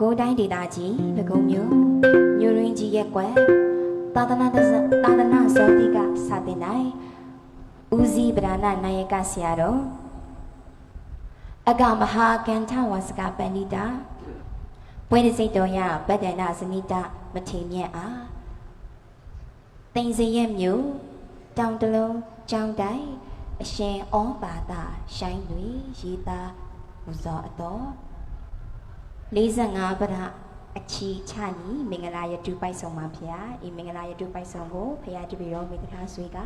ကိုးတိုင်းဒေသကြီးပကုံမြို့မြို့ရင်းကြီးရက်ကွယ်သာသနာတဇသာသနာဇောတိကစာတင်တိုင်းဦးစီးဗဒနာနာယကဆရာတော်အကမဟာကန္ထဝါစကပဏိတာပွဲရစိတ်တော်ရဗဒ္ဒနာဇနိတမထေမြတ်အားတိန်စရက်မြို့တောင်တလုံးကျောင်းတိုင်းအရှင်ဩဘာသာရှိုင်းတွေရေးသားပူဇော်အတော် 45ဗဒအချီချနီမင်္ဂလာရတုပိုက်ဆောင်ပါဗျာဒီမင်္ဂလာရတုပိုက်ဆောင်ကိုဖရာတပည့်တော်မိသားဆွေက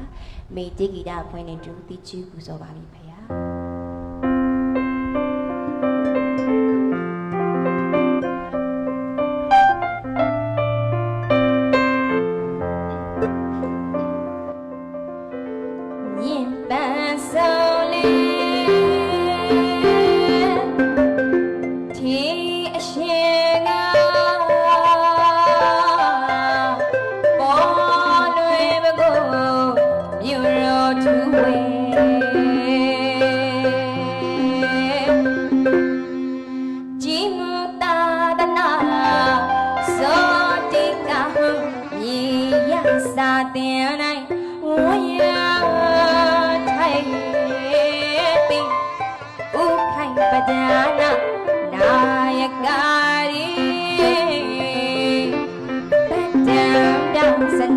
မေတိဂီတာဖွင့်နေတူတိကျူပူဇော်ပါပြီဖ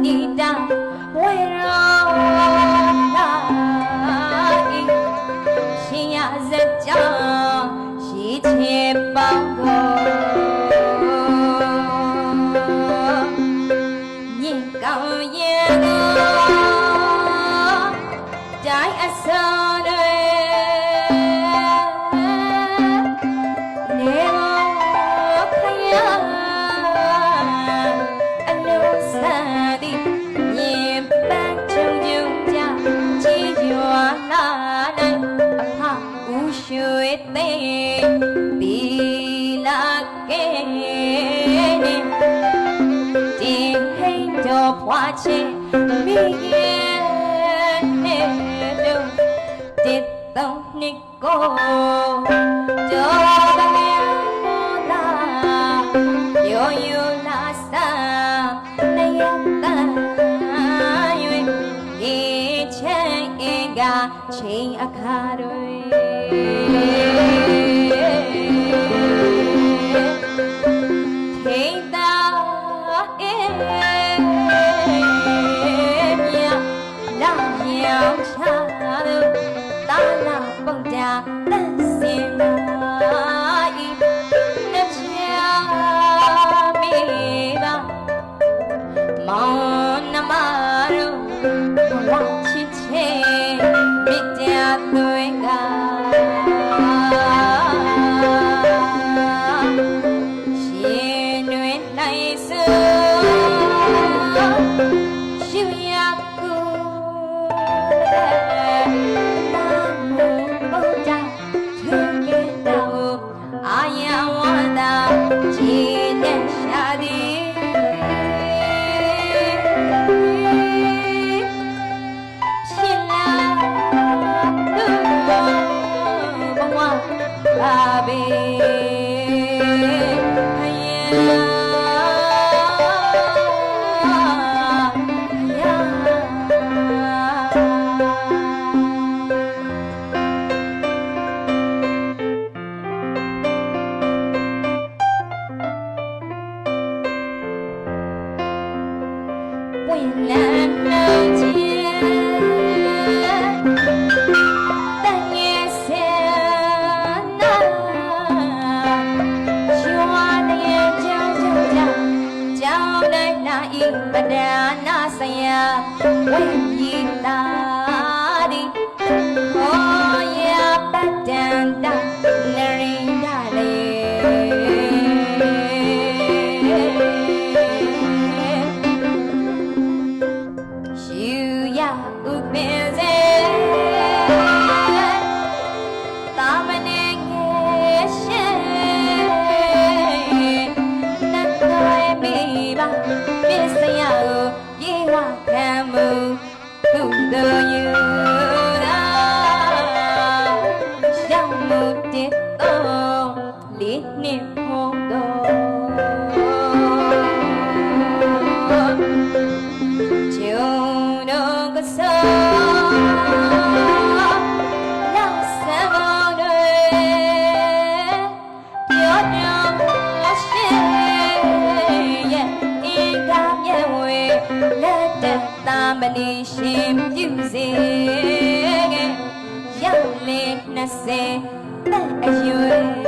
need 哦。ನಮ್ಮ ပါပြစ်စရာကိုပြေဝခံမှု Who do you ရှင်ပြုစေရောက်လေ20သက်အရွယ်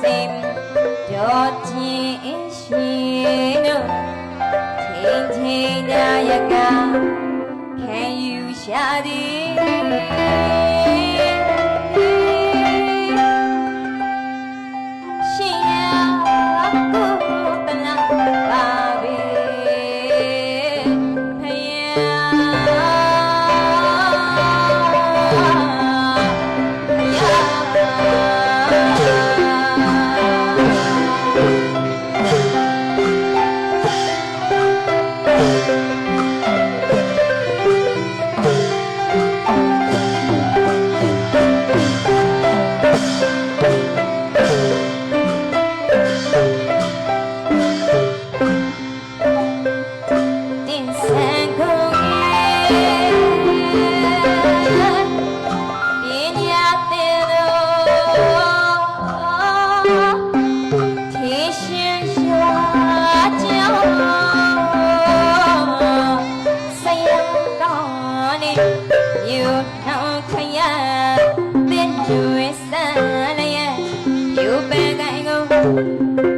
စေကြောချင်းရှင်တို့ချင်းချင်းနာယကခံယူရှာသည်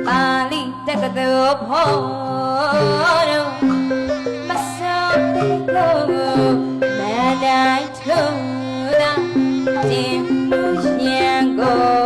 ပါဠိတက္ကသိုလ်ဖို့တော့မစောသေးလို့မနိုင်ထုံးတာတင်ရန်ကို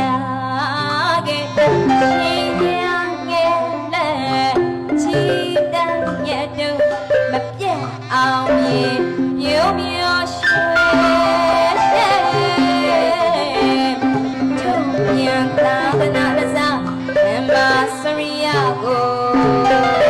Saria go. Oh.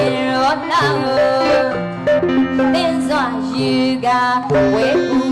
ရောတာကိုသင်စွာယူကဝေဘူး